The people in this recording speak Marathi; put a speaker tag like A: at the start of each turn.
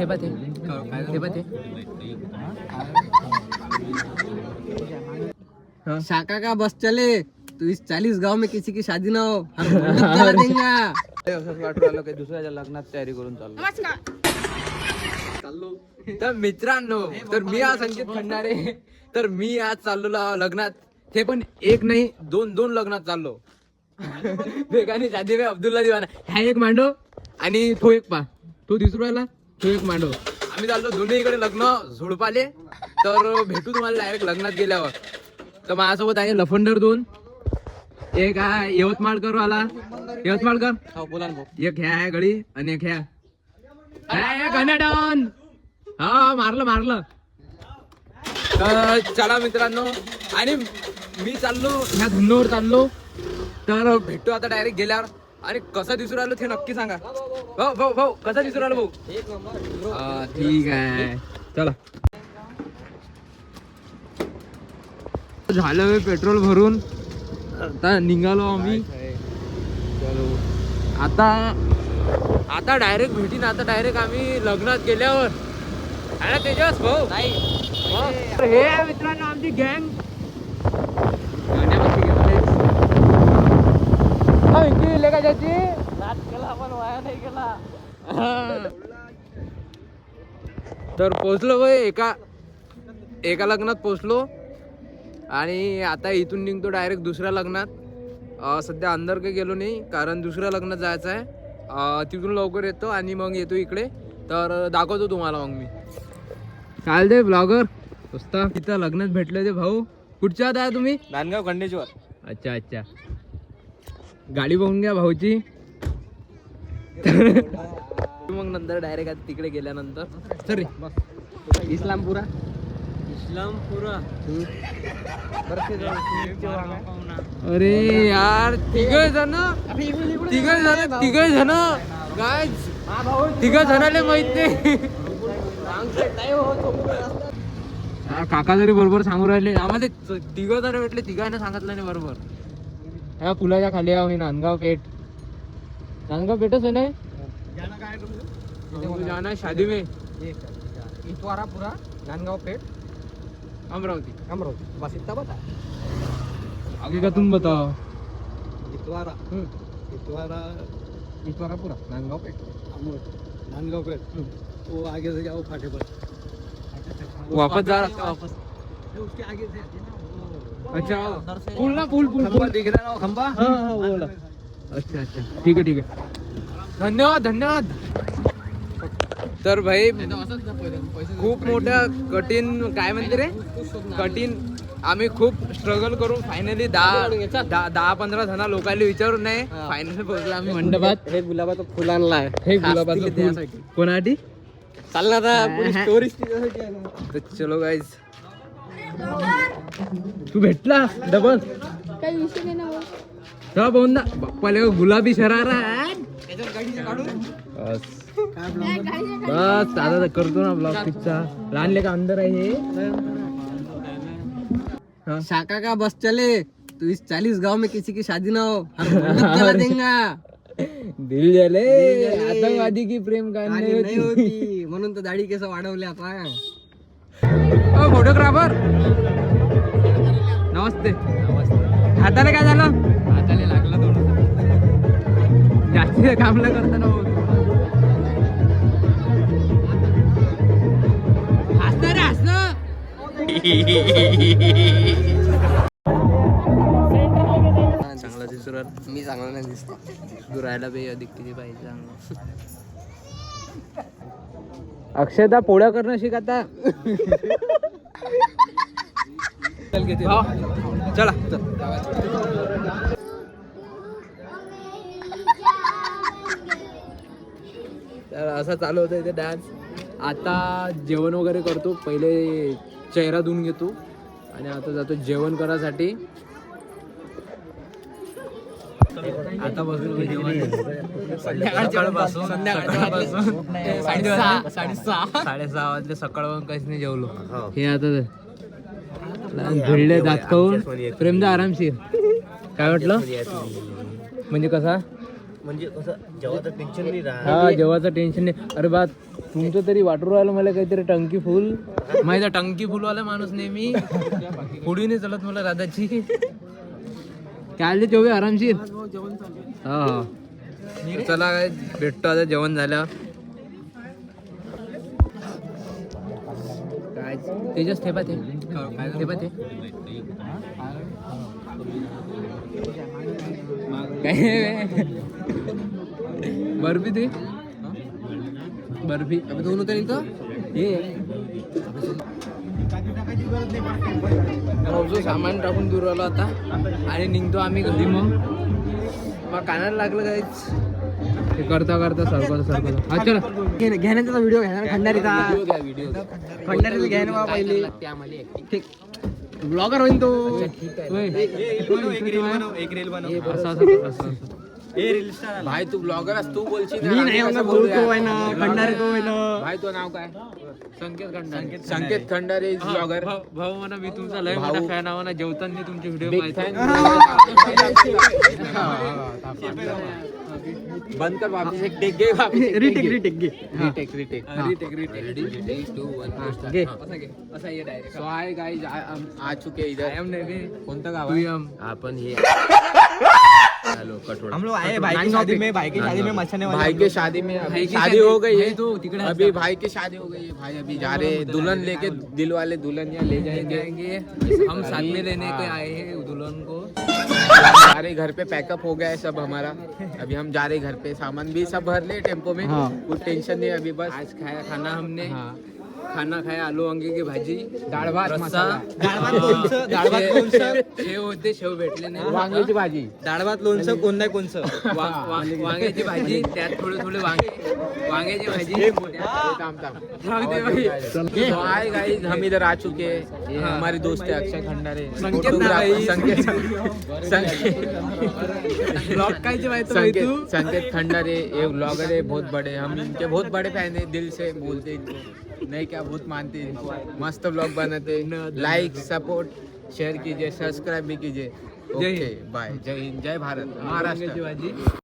A: हे बघ हे बघ का बस चले? तू इस चालीस गांव में किसी की शादी ना हो। हम मंडप जला देंगा।
B: दुसऱ्याच्या लग्नात तयारी करून चाललो तर मित्रांनो तर मी आज संकेत खंडारे तर मी आज चाललो ला- लग्नात. ते पण एक नाही दोन दोन लग्नात चाललो. बेगानी शादी में अब्दुल्ला दिवाना. ह्या एक मांडव आणि तो एक पा. तो दिसू राहिला एक मांडव आम्ही चाललो दोन्ही इकडे लग्न झोडपाले. तर भेटू तुम्हाला डायरेक्ट लग्नात गेल्यावर. तर माझ्यासोबत आहे लफंडर दोन. एक आहे यवतमाळकर वाला? यवतमाळकर?
A: बोला ना
B: एक ह्या आहे गडी आणि एक ह्या. हे, गणाडन हा मारलं मारलं. तर चला मित्रांनो. आणि मी चाललो ह्या धुंदवर चाललो. तर भेटतो आता डायरेक्ट गेल्यावर. आणि कसं दिसू राहिलो ते नक्की सांगा. भाऊ भाऊ भाऊ कसं दिसू राहिलो भाऊ? हा, ठीक आहे. चला. झालं पेट्रोल भरून. आता निघालो आम्ही. आता आता डायरेक्ट भेटीन आता डायरेक्ट आम्ही लग्नात गेल्यावर. आहे ना तेजस भाऊ. हे. आहे मित्रांनो आमची गँग तर पोचलो भाई एका एका लग्नात पोचलो आणि आता इथून निघतो डायरेक्ट दुसऱ्या लग्नात. अं, सध्या अंदर काही गेलो नाही कारण दुसऱ्या लग्नात जायचं आहे. अं, तिथून लवकर येतो आणि मग येतो इकडे. तर दाखवतो तुम्हाला मग मी. काय ते ब्लॉगर पुस्ता तिथं लग्नात भेटले ते भाऊ. कुठच्या आहात आहे तुम्ही?
A: नांदगाव खंडेश्वर.
B: अच्छा अच्छा. गाडी बघून घ्या भाऊची मग नंतर डायरेक्ट आता तिकडे गेल्यानंतर. सर. इस्लामपुरा.
A: इस्लामपुरा.
B: अरे यार तिघ जण. तिघ जण तिघ जण. काय तिघ जणाले माहीत नाही. काका जरी बरोबर सांगू राहिले आम्हाला तिघ जण भेटले तिघांना सांगितलं नाही बरोबर. ह्या पुलाच्या खाली आहे नांदगाव पेठ. नांदगाव पेठच आहे ना? जाना शादी में
A: इतवारापुरा नांदगाव पेठ.
B: अमरावती.
A: अमरावती. बस इतना बता
B: आगे का तुम बताओ.
A: इतवारा. इतवारा इतवारापुरा नांदगाव पेठ. नांदगाव पेठ. वो आगे से जाओ फाटे पर
B: वापस जा रहा वापस
A: उसके आगे से
B: अच्छा पुल ना पुल पुल पुल
A: दिख रहा है ना खंबा?
B: हाँ हाँ बोला. अच्छा अच्छा. ठीक आहे ठीक आहे धन्यवाद धन्यवाद. तर भाई खूप मोठं कठीण काय म्हणते रे? कठीण. आम्ही खूप स्ट्रगल करून फायनली दहा दहा दहा पंधरा जण लोकांना विचारून नाही. फायनली पोहोचलो आम्ही. मंडपात.
A: हे गुलाबाचं फुल आणलाय.
B: हे गुलाबाचं फुल. कोणासाठी?
A: चाल ना आता
B: हा.
A: स्टोरी आहे.
B: तर चलो गाईज तू भेटला? डबल
C: काही विषय नाही ना हो.
B: चला पाहून ना बाप्पाले गुलाबी शरारा बस. बस आता तर करतो ना ब्लॉग पिक्चा लहान लेका अंदर आहे हे.
A: शाका का बस चले? तू इस चालीस गांव में किसी की शादी ना हो. हम जला देंगा.
B: दिल झाले. आतंकवादी की प्रेम कहाणी
A: नाही
B: होती.
A: होती. म्हणून तर दाढी केस वाढवले आता.
B: फोटोग्राफर. नमस्ते. हाताला काय झालं?
A: हाताने लागला थोडं
B: जास्ती काम न करताना होत. हसणं. चांगला दिसू
A: मी चांगला नाही दिसतो.
B: दिसू राहायला पाहिजे अधिक किती पाहिजे चांगलं. अक्षयदा पोळ्या करणं शिक आता. हो. चला. तर असं चालू होतं इथे डान्स आता जेवण वगैरे करतो. पहिले चेहरा धुवून घेतो. आणि आता जातो जेवण करायसाठी. आता बसून सकाळपासून साडेसहा साडेसहा साडेसहा वाजले सकाळ काहीच नाही जेवलो. हे. आता भिडले दात खाऊन प्रेमदा आरामशीर काय वाटलं? म्हणजे कसा?
A: म्हणजे कसं जेव्हा टेन्शन नाही
B: हा जेव्हाचं टेन्शन नाही. अरे बा तुमचं तरी वाटू राहिलं मला काहीतरी टंकी फुल. माझा टंकी फुलवाला माणूस नेहमी. पुढे नाही चलत मला दादाची. काय जेवे आरामशीर? हा हा तर चला काय भेटतो आता जेवण झालं काय? तेजस ठेपा ते. ठेपा ते. काय? बर्फी ते? बर्फी. अबे दोन होता तो ये. भाऊचं सामान टाकून दूर आलो आता आणि निघतो आम्ही घरी मग मग कानाला लागलं काहीच ते करता करता सरकवता हा चला
A: घेण्याचा व्हिडिओ घेणार खंडारीचा
B: व्हिडिओ
A: खंडारीचा घ्या ना पहिले
B: ठीक ब्लॉगर होईन तो होय.
A: एक रील बनव
B: असं कर, असं असं. भाई तू ब्लॉगर अस तू बोलशील
A: मी नाही म्हणा बोलतो आहे ना खंडारी तो आहे ना
B: भाई तो नाव काय? संकेत खंडारे. संकेत खंडारे. ब्लॉगर भाऊ म्हणा मी तुमचा लय मोठा फॅन आहो ना जेवताना तुमचे व्हिडिओ बंद कर वापिस एक टेक घे वापिस
A: रिटेक. रिटेक घे.
B: Retake retake retake retake ready two one
A: घे.
B: असा ये डायरेक्ट सो हाय गाइस आ चुके इधर. आय एम कोणतं गाव आपण हे हेलो
A: हम लोग आए भाई की शादी में भाई की शादी में मचाने वाले
B: भाई
A: हम
B: शादी में अभी
A: भाई की
B: शादी
A: शादी-
B: हो गई। है
A: तो
B: अभी भाई की शादी हो गई। है भाई अभी जा रहे हैं। दुल्हन लेके दिल वाले दुल्हन यहाँ ले जाएँगे।
A: हम साथ में लेने के आए हैं दुल्हन को।
B: हमारे घर पे पैकअप हो गया है सब हमारा। अभी हम जा रहे हैं घर पे सामान भी सब भर ले टेंपो में।
A: हाँ।
B: कुछ टेंशन नहीं है अभी बस।
A: आज खाया खाना हमने।
B: हाँ।
A: खाना खाया आलू वांगे की भाजी
B: डाळ भात
A: रस्सा.
B: मसाला.
A: डाळ भात लोणचं शेव होते शेव भेटले नाही.
B: वांग्याची भाजी.
A: डाळ भात लोणचं कोण नाही कोणचं. वांग्याची भाजी. त्यात थोडे थोडे वांगे. वांग्याची भाजी.
B: हाय गाइस हम इधर आ चुके. ये। हमारे दोस्त है अक्षय खंडारे.
A: संकेत ना
B: Photographer,
A: भाई.
B: संकेत. संकेत. खंडारे ये ब्लॉगर है बहुत बड़े. हम इनके बहुत बड़े फैन है दिल से बोलते इनको. नहीं क्या बहुत मानते हैं। मस्त ब्लॉग बनाते लाइक सपोर्ट शेयर कीजिए सब्सक्राइब भी कीजिए। ओके बाय जय हिंद जय भारत महाराष्ट्र।